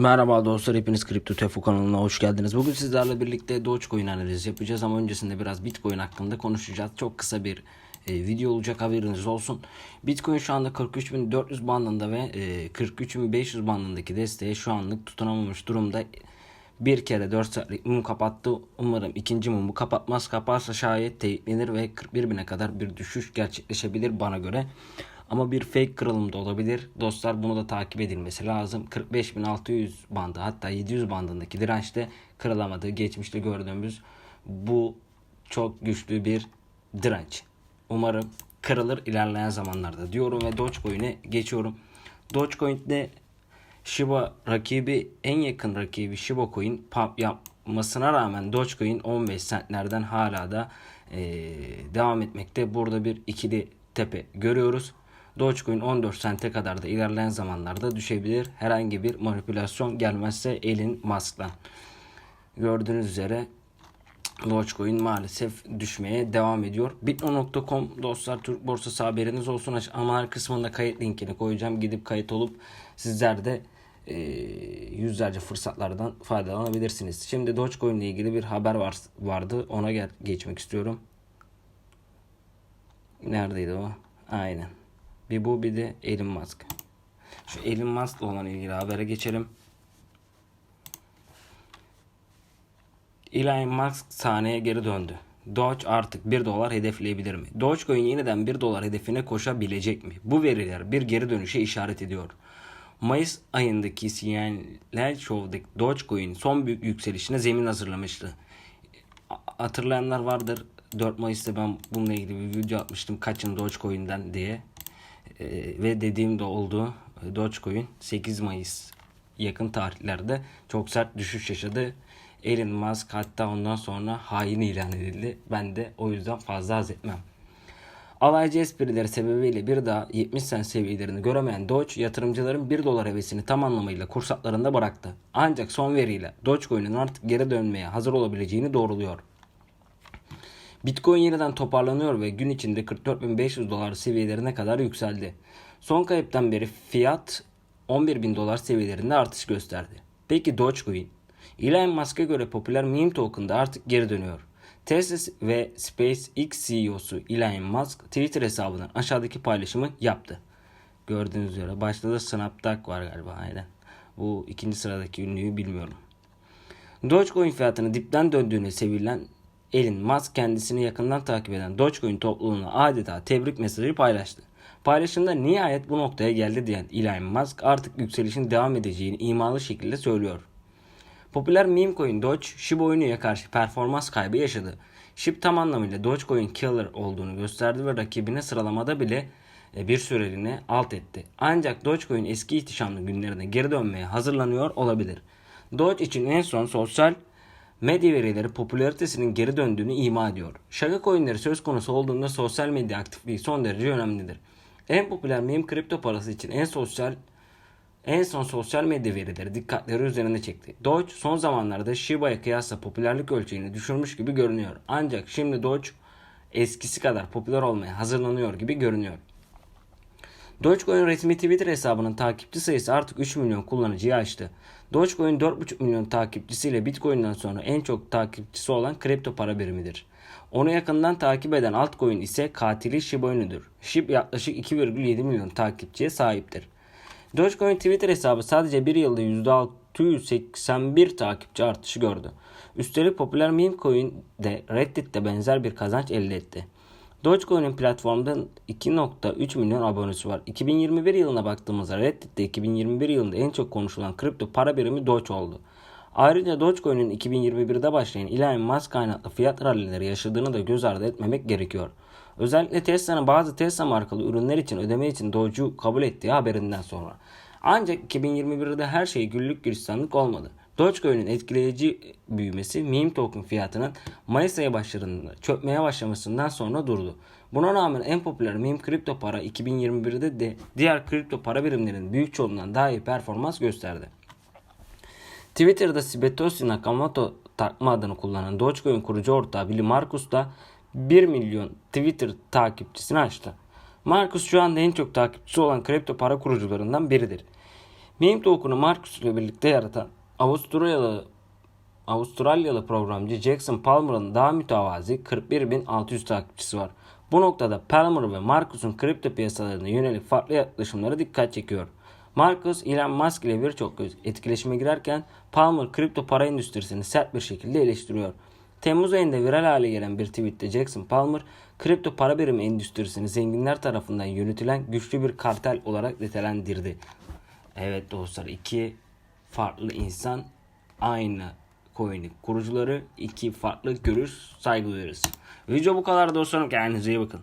Merhaba dostlar hepiniz Kripto Tefo kanalına hoş geldiniz. Bugün sizlerle birlikte Dogecoin analizi yapacağız ama öncesinde biraz Bitcoin hakkında konuşacağız. Çok kısa bir e, video olacak haberiniz olsun. Bitcoin şu anda 43.400 bandında ve e, 43.500 bandındaki desteği şu anlık tutunamamış durumda. Bir kere 4 saatlik mum kapattı. Umarım ikinci mumu kapatmaz. Kaparsa şayet teyitlenir ve 41.000'e kadar bir düşüş gerçekleşebilir bana göre. Ama bir fake kırılım da olabilir. Dostlar bunu da takip edilmesi lazım. 45.600 bandı hatta 700 bandındaki dirençte kırılamadı. Geçmişte gördüğümüz bu çok güçlü bir direnç. Umarım kırılır ilerleyen zamanlarda diyorum ve Dogecoin'e geçiyorum. Dogecoin'de Shiba rakibi en yakın rakibi Shiba Coin pump yapmasına rağmen Dogecoin 15 centlerden hala da eee, devam etmekte. Burada bir ikili tepe görüyoruz. Dogecoin 14 sente kadar da ilerleyen zamanlarda düşebilir. Herhangi bir manipülasyon gelmezse elin Musk'tan. Gördüğünüz üzere Dogecoin maalesef düşmeye devam ediyor. Bitno.com dostlar Türk borsası haberiniz olsun. Ama kısmında kayıt linkini koyacağım. Gidip kayıt olup sizler de e, yüzlerce fırsatlardan faydalanabilirsiniz. Şimdi Dogecoin ile ilgili bir haber var, vardı. Ona gel, geçmek istiyorum. Neredeydi o? Aynen. Bir bu bir de Elon Musk. Şu Elon Musk'la olan ilgili habere geçelim. Elon Musk sahneye geri döndü. Doge artık 1 dolar hedefleyebilir mi? Dogecoin yeniden 1 dolar hedefine koşabilecek mi? Bu veriler bir geri dönüşe işaret ediyor. Mayıs ayındaki sinyaller Show'daki Dogecoin son büyük yükselişine zemin hazırlamıştı. Hatırlayanlar vardır. 4 Mayıs'ta ben bununla ilgili bir video atmıştım. Kaçın Dogecoin'den diye. Ee, ve dediğim de oldu. Dogecoin 8 Mayıs yakın tarihlerde çok sert düşüş yaşadı. Elon Musk hatta ondan sonra hain ilan edildi. Ben de o yüzden fazla haz etmem. Alaycı esprileri sebebiyle bir daha 70 sen seviyelerini göremeyen Doge yatırımcıların 1 dolar hevesini tam anlamıyla kursaklarında bıraktı. Ancak son veriyle Dogecoin'in artık geri dönmeye hazır olabileceğini doğruluyor. Bitcoin yeniden toparlanıyor ve gün içinde 44.500 dolar seviyelerine kadar yükseldi. Son kayıptan beri fiyat 11.000 dolar seviyelerinde artış gösterdi. Peki Dogecoin? Elon Musk'a göre popüler meme token'da artık geri dönüyor. Tesla ve SpaceX CEO'su Elon Musk Twitter hesabından aşağıdaki paylaşımı yaptı. Gördüğünüz üzere başta da Snapchat var galiba aynen. Bu ikinci sıradaki ünlüyü bilmiyorum. Dogecoin fiyatını dipten döndüğüne sevilen Elon Musk kendisini yakından takip eden Dogecoin topluluğuna adeta tebrik mesajı paylaştı. Paylaşımda nihayet bu noktaya geldi diyen Elon Musk artık yükselişin devam edeceğini imalı şekilde söylüyor. Popüler meme coin Doge, Shiba Inu'ya karşı performans kaybı yaşadı. SHIB tam anlamıyla Dogecoin killer olduğunu gösterdi ve rakibine sıralamada bile e, bir süreliğine alt etti. Ancak Dogecoin eski ihtişamlı günlerine geri dönmeye hazırlanıyor olabilir. Doge için en son sosyal medya verileri popülaritesinin geri döndüğünü ima ediyor. Şaka coinleri söz konusu olduğunda sosyal medya aktifliği son derece önemlidir. En popüler meme kripto parası için en sosyal en son sosyal medya verileri dikkatleri üzerine çekti. Doge son zamanlarda Shiba'ya kıyasla popülerlik ölçeğini düşürmüş gibi görünüyor. Ancak şimdi Doge eskisi kadar popüler olmaya hazırlanıyor gibi görünüyor. Dogecoin resmi Twitter hesabının takipçi sayısı artık 3 milyon kullanıcıyı aştı. Dogecoin 4,5 milyon takipçisiyle Bitcoin'den sonra en çok takipçisi olan kripto para birimidir. Onu yakından takip eden altcoin ise katili Shiba Inu'dur. SHIB yaklaşık 2,7 milyon takipçiye sahiptir. Dogecoin Twitter hesabı sadece bir yılda %681 takipçi artışı gördü. Üstelik popüler meme coin de Reddit'te benzer bir kazanç elde etti. Dogecoin'in platformda 2.3 milyon abonesi var. 2021 yılına baktığımızda Reddit'te 2021 yılında en çok konuşulan kripto para birimi Doge oldu. Ayrıca Dogecoin'in 2021'de başlayan Elon Musk kaynaklı fiyat rallileri yaşadığını da göz ardı etmemek gerekiyor. Özellikle Tesla'nın bazı Tesla markalı ürünler için ödeme için Doge'u kabul ettiği haberinden sonra. Ancak 2021'de her şey güllük gülistanlık olmadı. Dogecoin'in etkileyici büyümesi meme token fiyatının Mayıs ayı başlarında çökmeye başlamasından sonra durdu. Buna rağmen en popüler meme kripto para 2021'de de diğer kripto para birimlerinin büyük çoğunluğundan daha iyi performans gösterdi. Twitter'da Satoshi Nakamoto takma adını kullanan Dogecoin kurucu ortağı Billy Marcus da 1 milyon Twitter takipçisini aştı. Marcus şu anda en çok takipçisi olan kripto para kurucularından biridir. Meme token'ı Marcus ile birlikte yaratan Avustralyalı Avustralyalı programcı Jackson Palmer'ın daha mütevazi 41.600 takipçisi var. Bu noktada Palmer ve Marcus'un kripto piyasalarına yönelik farklı yaklaşımları dikkat çekiyor. Marcus, Elon Musk ile birçok etkileşime girerken Palmer kripto para endüstrisini sert bir şekilde eleştiriyor. Temmuz ayında viral hale gelen bir tweette Jackson Palmer, kripto para birimi endüstrisini zenginler tarafından yönetilen güçlü bir kartel olarak nitelendirdi. Evet dostlar iki farklı insan aynı coin'in kurucuları iki farklı görüş saygı duyarız. Video bu kadar dostlarım kendinize iyi bakın.